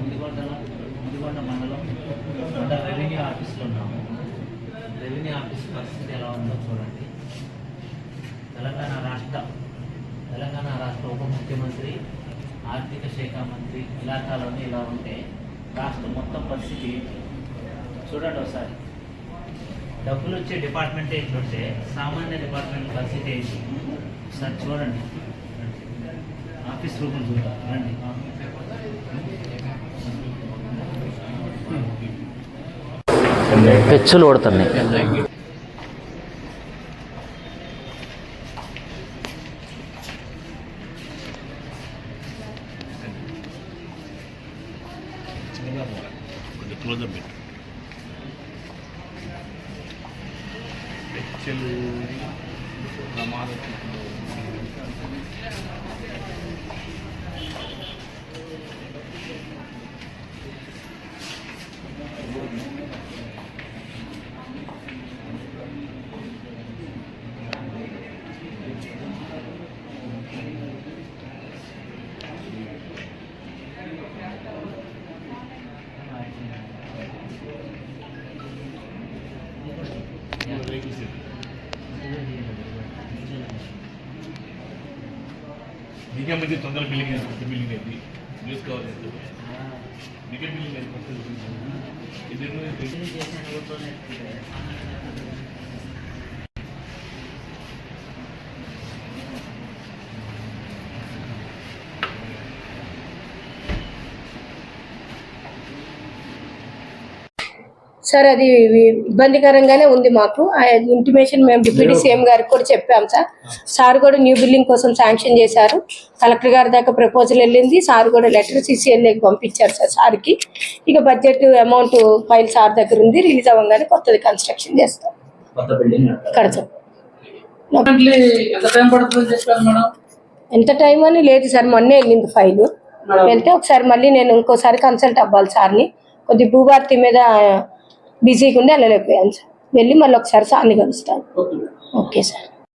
దేవరకొండ మండలం మండల రెవెన్యూ ఆఫీస్లో ఉన్నాము రెవెన్యూ ఆఫీస్ పరిస్థితి ఎలా ఉందో చూడండి తెలంగాణ రాష్ట్ర తెలంగాణ రాష్ట్ర ఉప ముఖ్యమంత్రి ఆర్థిక శాఖ మంత్రి ఇలాకాలోనే ఇలా ఉంటే రాష్ట్రం మొత్తం పరిస్థితి ఏంటి? చూడండి ఒకసారి డబ్బులు వచ్చే డిపార్ట్మెంటే ఇట్లుంటే సామాన్య డిపార్ట్మెంట్ పరిస్థితి ఏంటి ఒకసారి చూడండి ఆఫీస్ రూమ్ చూడాలి రండి పెచ్చులు కొడుతున్నాయి. కొంచెం అప్ నీకే మంచి తొందర బిల్డింగ్ అయింది కొత్త బిల్డింగ్ అయింది న్యూస్ కవర్ చేస్తుంది నీకే బిల్డింగ్ అయింది కొత్త బిల్డింగ్ ఇది సార్ అది ఇబ్బందికరంగానే ఉంది మాకు. ఆ ఇంటిమేషన్ మేము డిప్యూటీ సీఎం గారికి కూడా చెప్పాం సార్. సార్ కూడా న్యూ బిల్డింగ్ కోసం శాంక్షన్ చేశారు. కలెక్టర్ గారి దాకా ప్రపోజల్ వెళ్ళింది. సార్ కూడా లెటర్ సిసిఎల్ఏకి పంపించారు సార్ సార్కి. ఇక బడ్జెట్ అమౌంట్ ఫైల్ సార్ దగ్గర ఉంది. రిలీజ్ అవ్వగానే కొత్తది కన్స్ట్రక్షన్ చేస్తాం. కడతాం. ఎంత టైం అని లేదు సార్. మొన్నే వెళ్ళింది ఫైల్ వెళ్తే ఒకసారి మళ్ళీ నేను ఇంకోసారి కన్సల్ట్ అవ్వాలి సార్ని. కొద్ది భూభారతి మీద బిజీగా ఉండి వెళ్ళలేకపోయాను సార్. వెళ్ళి మళ్ళీ ఒకసారి సార్ని కలుస్తాను. ఓకే. Okay sir.